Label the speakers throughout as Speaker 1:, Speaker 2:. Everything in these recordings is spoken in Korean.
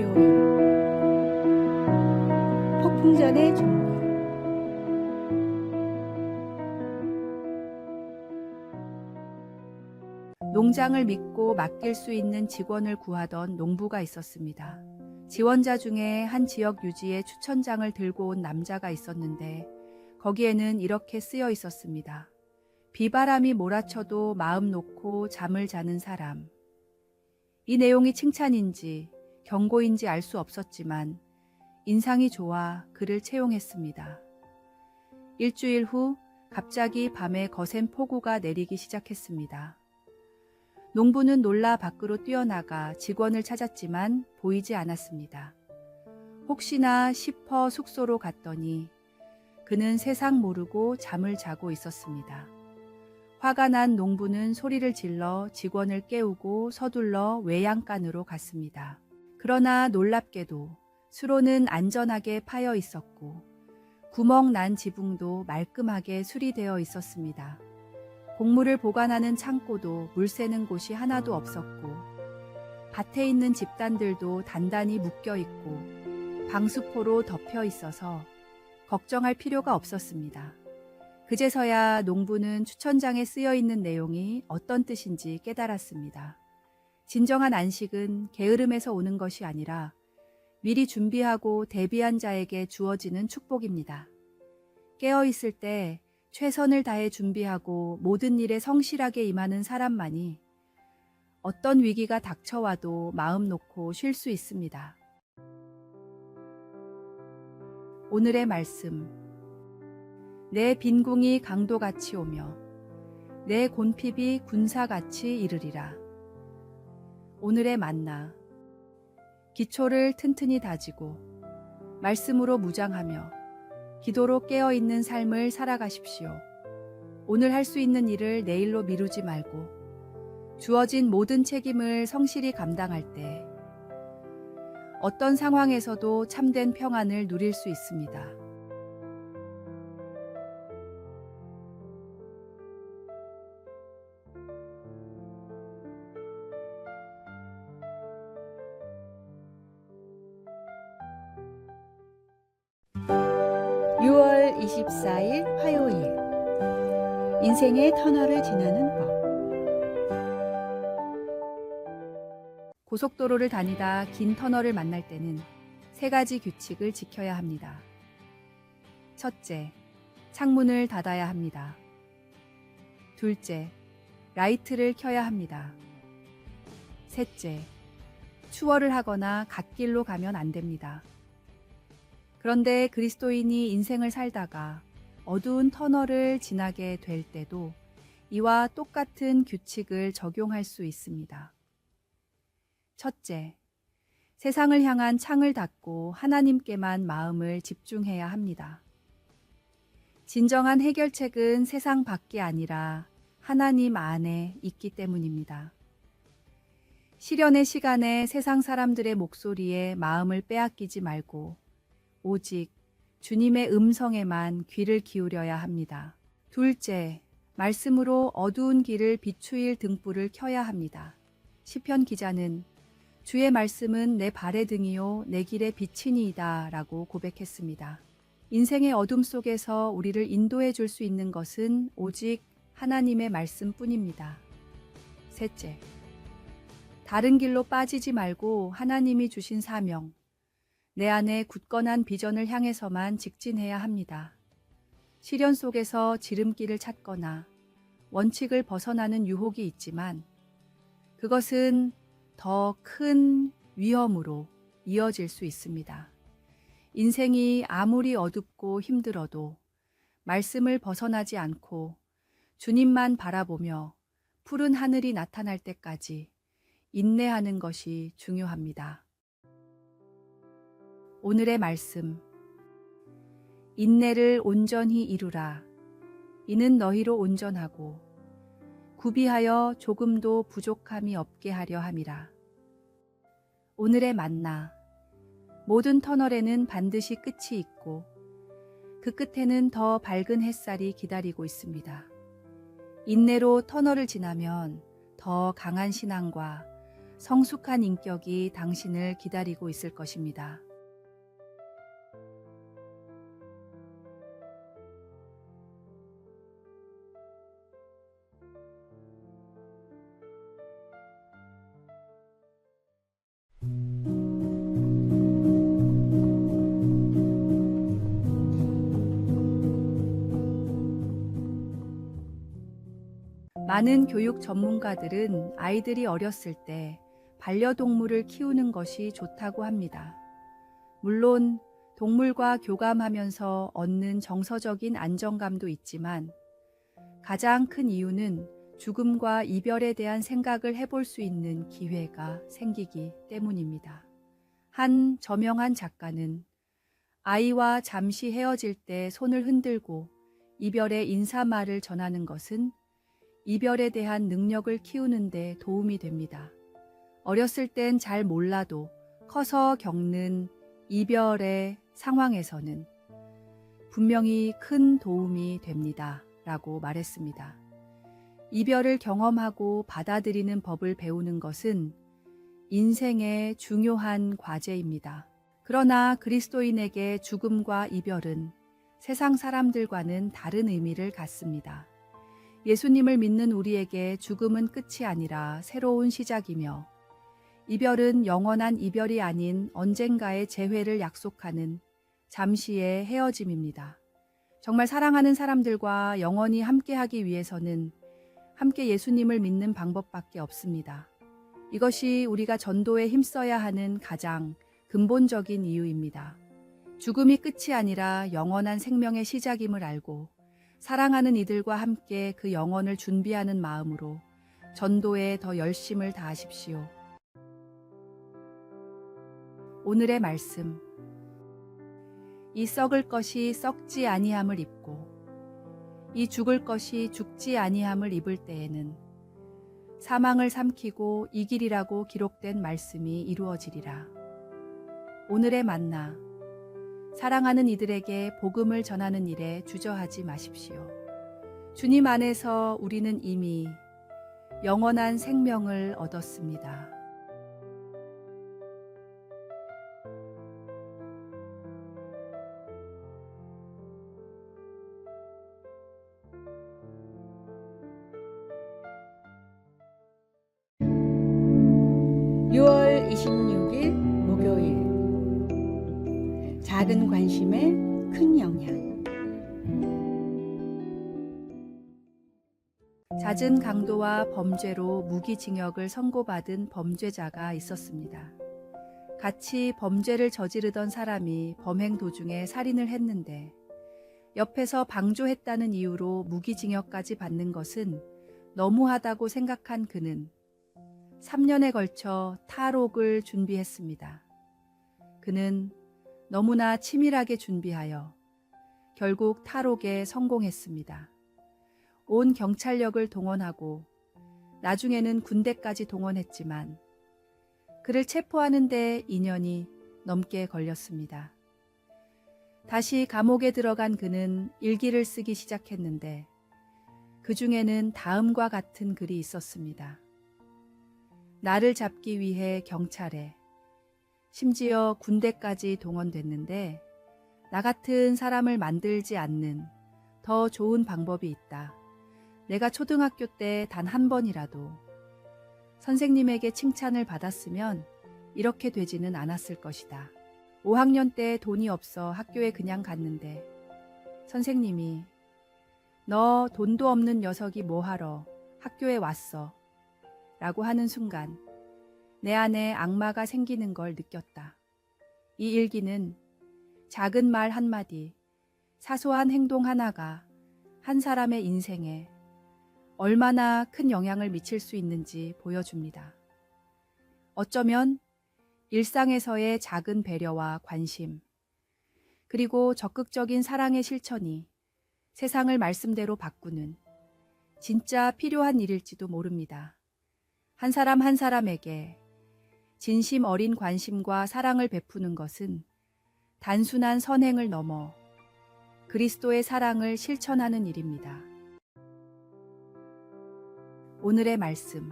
Speaker 1: 23일 월요일 폭풍전의 종교
Speaker 2: 농장을 믿고 맡길 수 있는 직원을 구하던 농부가 있었습니다. 지원자 중에 한 지역 유지에 추천장을 들고 온 남자가 있었는데 거기에는 이렇게 쓰여 있었습니다. 비바람이 몰아쳐도 마음 놓고 잠을 자는 사람. 이 내용이 칭찬인지 경고인지 알 수 없었지만 인상이 좋아 그를 채용했습니다. 일주일 후 갑자기 밤에 거센 폭우가 내리기 시작했습니다. 농부는 놀라 밖으로 뛰어나가 직원을 찾았지만 보이지 않았습니다. 혹시나 싶어 숙소로 갔더니 그는 세상 모르고 잠을 자고 있었습니다. 화가 난 농부는 소리를 질러 직원을 깨우고 서둘러 외양간으로 갔습니다. 그러나 놀랍게도 수로는 안전하게 파여 있었고 구멍 난 지붕도 말끔하게 수리되어 있었습니다. 곡물을 보관하는 창고도 물 새는 곳이 하나도 없었고 밭에 있는 집단들도 단단히 묶여 있고 방수포로 덮여 있어서 걱정할 필요가 없었습니다. 그제서야 농부는 추천장에 쓰여 있는 내용이 어떤 뜻인지 깨달았습니다. 진정한 안식은 게으름에서 오는 것이 아니라 미리 준비하고 대비한 자에게 주어지는 축복입니다. 깨어 있을 때 최선을 다해 준비하고 모든 일에 성실하게 임하는 사람만이 어떤 위기가 닥쳐와도 마음 놓고 쉴 수 있습니다. 오늘의 말씀. 내 빈궁이 강도같이 오며 내 곤핍이 군사같이 이르리라. 오늘의 만나. 기초를 튼튼히 다지고 말씀으로 무장하며 기도로 깨어 있는 삶을 살아가십시오. 오늘 할 수 있는 일을 내일로 미루지 말고 주어진 모든 책임을 성실히 감당할 때 어떤 상황에서도 참된 평안을 누릴 수 있습니다.
Speaker 1: 터널을 지나는 법
Speaker 2: 고속도로를 다니다 긴 터널을 만날 때는 세 가지 규칙을 지켜야 합니다. 첫째, 창문을 닫아야 합니다. 둘째, 라이트를 켜야 합니다. 셋째, 추월을 하거나 갓길로 가면 안 됩니다. 그런데 그리스도인이 인생을 살다가 어두운 터널을 지나게 될 때도 이와 똑같은 규칙을 적용할 수 있습니다. 첫째, 세상을 향한 창을 닫고 하나님께만 마음을 집중해야 합니다. 진정한 해결책은 세상 밖이 아니라 하나님 안에 있기 때문입니다. 시련의 시간에 세상 사람들의 목소리에 마음을 빼앗기지 말고 오직 주님의 음성에만 귀를 기울여야 합니다. 둘째, 말씀으로 어두운 길을 비추일 등불을 켜야 합니다. 시편 기자는 주의 말씀은 내 발의 등이요 내 길의 빛이니이다 라고 고백했습니다. 인생의 어둠 속에서 우리를 인도해 줄 수 있는 것은 오직 하나님의 말씀뿐입니다. 셋째, 다른 길로 빠지지 말고 하나님이 주신 사명, 내 안에 굳건한 비전을 향해서만 직진해야 합니다. 시련 속에서 지름길을 찾거나 원칙을 벗어나는 유혹이 있지만 그것은 더 큰 위험으로 이어질 수 있습니다. 인생이 아무리 어둡고 힘들어도 말씀을 벗어나지 않고 주님만 바라보며 푸른 하늘이 나타날 때까지 인내하는 것이 중요합니다. 오늘의 말씀. 인내를 온전히 이루라. 이는 너희로 온전하고 구비하여 조금도 부족함이 없게 하려 함이라. 오늘의 만나. 모든 터널에는 반드시 끝이 있고 그 끝에는 더 밝은 햇살이 기다리고 있습니다. 인내로 터널을 지나면 더 강한 신앙과 성숙한 인격이 당신을 기다리고 있을 것입니다. 많은 교육 전문가들은 아이들이 어렸을 때 반려동물을 키우는 것이 좋다고 합니다. 물론 동물과 교감하면서 얻는 정서적인 안정감도 있지만 가장 큰 이유는 죽음과 이별에 대한 생각을 해볼 수 있는 기회가 생기기 때문입니다. 한 저명한 작가는 아이와 잠시 헤어질 때 손을 흔들고 이별의 인사말을 전하는 것은 이별에 대한 능력을 키우는 데 도움이 됩니다. 어렸을 땐 잘 몰라도 커서 겪는 이별의 상황에서는 분명히 큰 도움이 됩니다. 라고 말했습니다. 이별을 경험하고 받아들이는 법을 배우는 것은 인생의 중요한 과제입니다. 그러나 그리스도인에게 죽음과 이별은 세상 사람들과는 다른 의미를 갖습니다. 예수님을 믿는 우리에게 죽음은 끝이 아니라 새로운 시작이며 이별은 영원한 이별이 아닌 언젠가의 재회를 약속하는 잠시의 헤어짐입니다. 정말 사랑하는 사람들과 영원히 함께하기 위해서는 함께 예수님을 믿는 방법밖에 없습니다. 이것이 우리가 전도에 힘써야 하는 가장 근본적인 이유입니다. 죽음이 끝이 아니라 영원한 생명의 시작임을 알고 사랑하는 이들과 함께 그 영혼을 준비하는 마음으로 전도에 더 열심을 다하십시오. 오늘의 말씀. 이 썩을 것이 썩지 아니함을 입고 이 죽을 것이 죽지 아니함을 입을 때에는 사망을 삼키고 이길이라고 기록된 말씀이 이루어지리라. 오늘의 만나. 사랑하는 이들에게 복음을 전하는 일에 주저하지 마십시오. 주님 안에서 우리는 이미 영원한 생명을 얻었습니다.
Speaker 1: 관심에 큰 영향
Speaker 2: 잦은 강도와 범죄로 무기징역을 선고받은 범죄자가 있었습니다. 같이 범죄를 저지르던 사람이 범행 도중에 살인을 했는데 옆에서 방조했다는 이유로 무기징역까지 받는 것은 너무하다고 생각한 그는 3년에 걸쳐 탈옥을 준비했습니다. 그는 너무나 치밀하게 준비하여 결국 탈옥에 성공했습니다. 온 경찰력을 동원하고 나중에는 군대까지 동원했지만 그를 체포하는데 2년이 넘게 걸렸습니다. 다시 감옥에 들어간 그는 일기를 쓰기 시작했는데 그 중에는 다음과 같은 글이 있었습니다. 나를 잡기 위해 경찰에 심지어 군대까지 동원됐는데 나 같은 사람을 만들지 않는 더 좋은 방법이 있다. 내가 초등학교 때 단 한 번이라도 선생님에게 칭찬을 받았으면 이렇게 되지는 않았을 것이다. 5학년 때 돈이 없어 학교에 그냥 갔는데 선생님이 너 돈도 없는 녀석이 뭐하러 학교에 왔어? 라고 하는 순간 내 안에 악마가 생기는 걸 느꼈다. 이 일기는 작은 말 한마디, 사소한 행동 하나가 한 사람의 인생에 얼마나 큰 영향을 미칠 수 있는지 보여줍니다. 어쩌면 일상에서의 작은 배려와 관심, 그리고 적극적인 사랑의 실천이 세상을 말씀대로 바꾸는 진짜 필요한 일일지도 모릅니다. 한 사람 한 사람에게 진심 어린 관심과 사랑을 베푸는 것은 단순한 선행을 넘어 그리스도의 사랑을 실천하는 일입니다. 오늘의 말씀.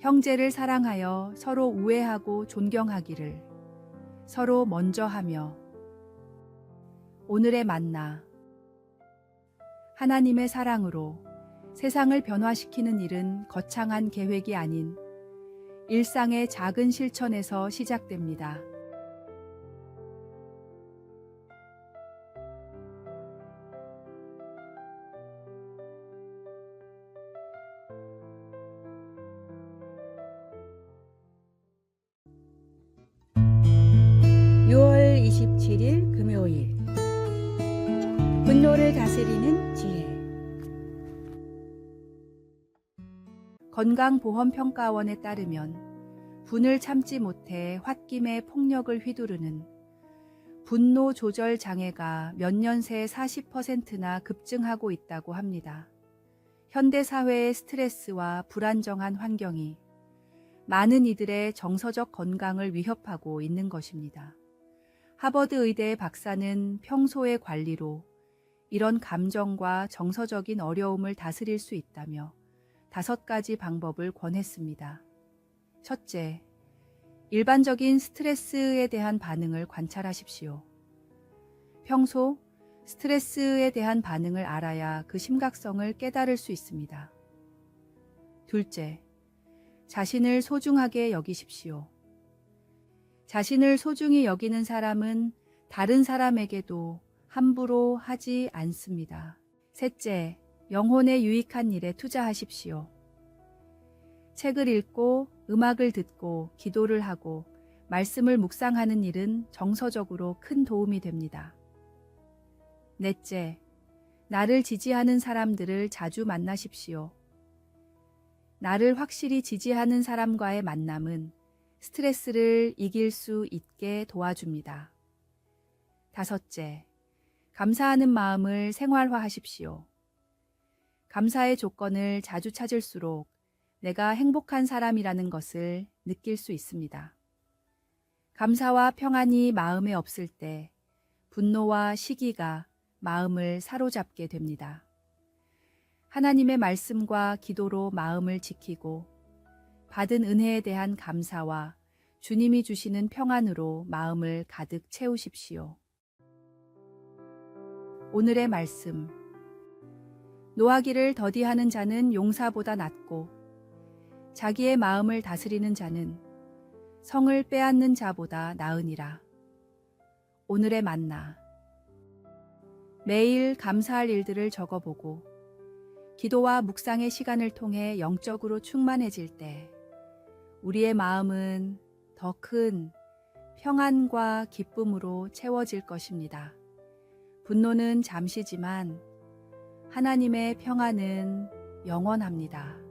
Speaker 2: 형제를 사랑하여 서로 우애하고 존경하기를 서로 먼저 하며 오늘의 만나 하나님의 사랑으로 세상을 변화시키는 일은 거창한 계획이 아닌 일상의 작은 실천에서 시작됩니다.
Speaker 1: 유 6월 27일 금요일 분노를 다스리는 지혜
Speaker 2: 건강보험평가원에 따르면 분을 참지 못해 홧김에 폭력을 휘두르는 분노 조절 장애가 몇 년 새 40%나 급증하고 있다고 합니다. 현대 사회의 스트레스와 불안정한 환경이 많은 이들의 정서적 건강을 위협하고 있는 것입니다. 하버드 의대 박사는 평소의 관리로 이런 감정과 정서적인 어려움을 다스릴 수 있다며 다섯 가지 방법을 권했습니다. 첫째, 일반적인 스트레스에 대한 반응을 관찰하십시오. 평소 스트레스에 대한 반응을 알아야 그 심각성을 깨달을 수 있습니다. 둘째, 자신을 소중하게 여기십시오. 자신을 소중히 여기는 사람은 다른 사람에게도 함부로 하지 않습니다. 셋째, 영혼에 유익한 일에 투자하십시오. 책을 읽고 음악을 듣고 기도를 하고 말씀을 묵상하는 일은 정서적으로 큰 도움이 됩니다. 넷째, 나를 지지하는 사람들을 자주 만나십시오. 나를 확실히 지지하는 사람과의 만남은 스트레스를 이길 수 있게 도와줍니다. 다섯째, 감사하는 마음을 생활화하십시오. 감사의 조건을 자주 찾을수록 내가 행복한 사람이라는 것을 느낄 수 있습니다. 감사와 평안이 마음에 없을 때 분노와 시기가 마음을 사로잡게 됩니다. 하나님의 말씀과 기도로 마음을 지키고 받은 은혜에 대한 감사와 주님이 주시는 평안으로 마음을 가득 채우십시오. 오늘의 말씀. 노하기를 더디하는 자는 용사보다 낫고 자기의 마음을 다스리는 자는 성을 빼앗는 자보다 나으니라. 오늘의 만나. 매일 감사할 일들을 적어보고 기도와 묵상의 시간을 통해 영적으로 충만해질 때 우리의 마음은 더 큰 평안과 기쁨으로 채워질 것입니다. 분노는 잠시지만 하나님의 평안은 영원합니다.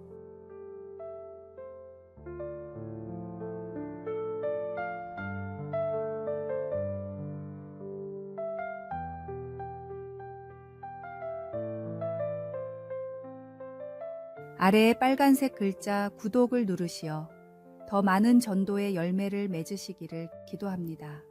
Speaker 2: 아래의 빨간색 글자 구독을 누르시어 더 많은 전도의 열매를 맺으시기를 기도합니다.